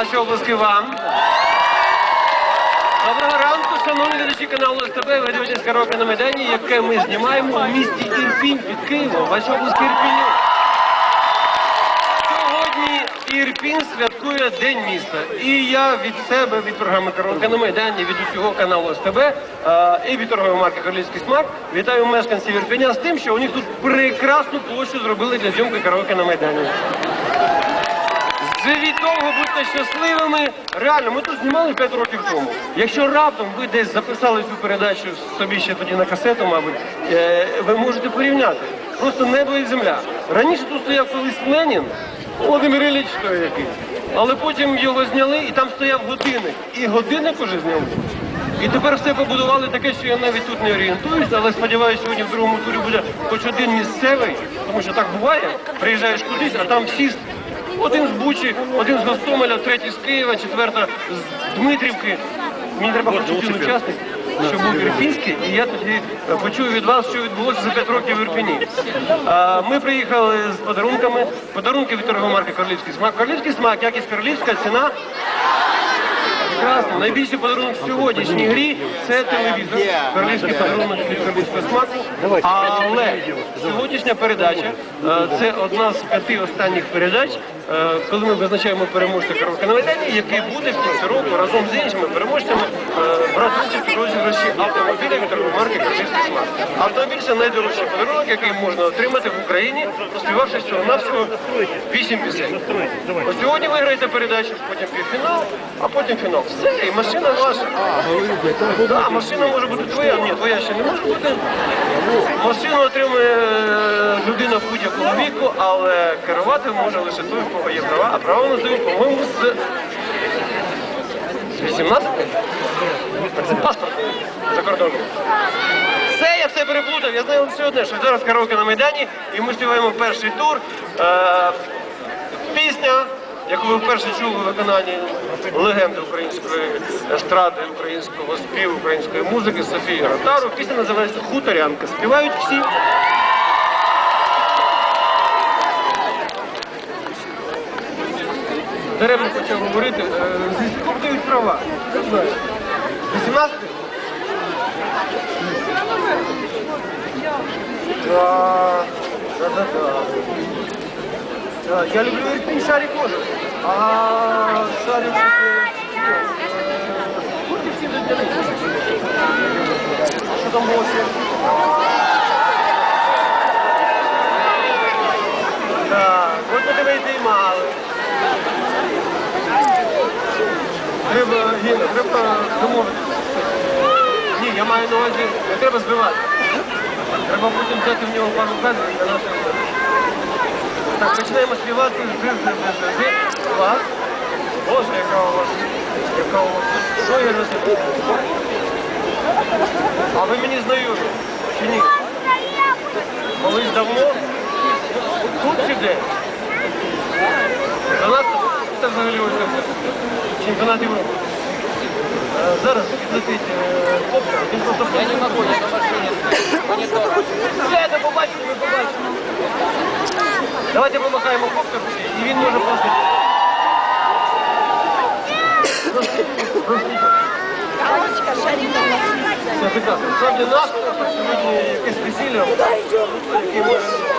Ваші обласки вам. Доброго ранку, шановні глядачі каналу СТБ. Ви дивитесь караоке на Майдані, яке ми знімаємо у місті Ірпінь під Києвом. Ваші обласки Ірпіню. Сьогодні Ірпінь святкує День міста. І я від себе, від програми Караоке на Майдані, від усього каналу СТБ е, і від торгової марки Королівський смак вітаю мешканців Ірпеня з тим, що у них тут прекрасну площу зробили для зйомки караоке на Майдані. Живіть довго, будьте щасливими. Реально, ми тут знімали 5 років тому. Якщо раптом ви десь записали цю передачу собі ще тоді на касету, мабуть, е, ви можете порівняти. Просто небо і земля. Раніше тут стояв колись Ленін, Володимир Ілліч той який. Але потім його зняли і там стояв годинник. І годинник уже зняли. І тепер все побудували таке, що я навіть тут не орієнтуюся, але сподіваюся, сьогодні в другому турі буде хоч один місцевий, тому що так буває. Приїжджаєш кудись, а там всі один з Бучі, один з Гостомеля, третій з Києва, четверта з Дмитрівки. Мені треба один учасник, що був Ірпінський, і я тоді почую від вас, що відбулося за 5 років в Ірпіні. Ми приїхали з подарунками. Подарунки від торгової марки Королівський смак. Королівський смак, якість королівська, ціна. Прекрасно. Найбільший подарунок в сьогоднішній грі це телевізор. Королівський подарунок від королівського смаку. Але сьогоднішня передача це одна з п'яти останніх передач, коли ми визначаємо переможця коробки на Майдані, який буде в кінці року разом з іншими переможцями е, брати участь у розіграші автомобіля від торгової марки Королівський смак. Автомобіль це найдорожчий подарунок, який можна отримати в Україні, проспівавши всього навсього 8 пісень. Ось сьогодні виграєте передачу, потім півфінал, а потім фінал. Все, і машина ваша. Так, машина може бути твоя, ні, твоя ще не може бути. Машину отримує е, людина в будь-якому віку, але керувати може лише той, у кого є права, а права надають, по-моєму, з, з 18. Так це паспорт за кордоном. Все, я все переплутав. Я знаю лише одне, що зараз караоке на Майдані, і ми співаємо перший тур. Е, пісня, яку ви вперше чули у виконанні легенди української естради, українського співу, української музики Софії Ротару. Пісня називається Хуторянка. Співають всі. Даремно почав говорити, е, зі скільки дають права. 18? Да, да, да, да. Да, Я люблю Ирпень шарик тоже. А шарик... Курки всі додали. А що там було ще? Так, от ми тебе й займали. Треба, Гіна, треба домовитися. Ні, я маю на увазі, не треба збивати. Треба потім взяти в нього пару кадрів для роботи. Так, починаємо співати з з з з вас. Боже, яка у вас, яка у вас. Що я розумію? А ви мені знайомі? Чи ні? Колись давно? Тут чи де? До нас це взагалі ось чемпіонат Європи. Е, Зараз відлетить е, коптер, він просто Я не знаходиться на машині. Все, до побачення, ми побачимо. Давайте помахаємо коптер, і він може просто... Все прекрасно. Справді наш сьогодні якесь весілля, яке може